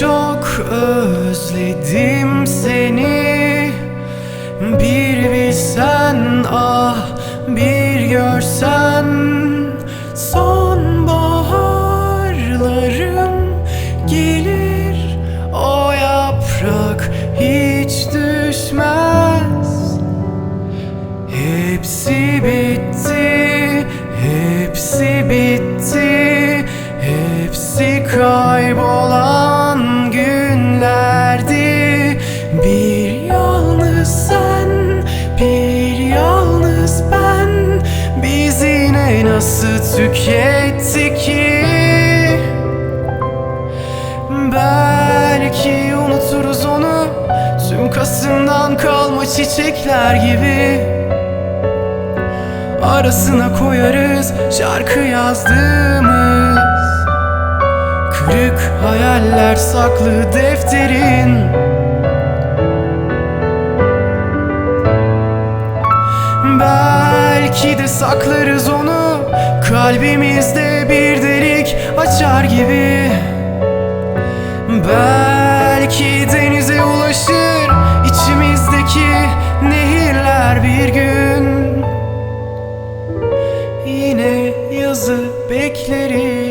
çok özledim seni. Sen, bir yalnız ben. Biz yine nasıl tükettik ki? Belki unuturuz onu Tüm Kasım'dan kalma çiçekler gibi. Arasına koyarız şarkı yazdığımız. Kırık hayaller saklı defterin Belki de saklarız onu. Kalbimizde bir delik açar gibi. Belki denize ulaşır içimizdeki nehirler bir gün. Yine yazı bekleriz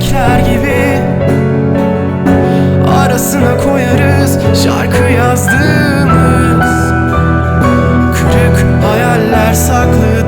çiçekler gibi. Arasına koyarız şarkı yazdığımız. Kırık hayaller saklı.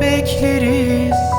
Bekleriz.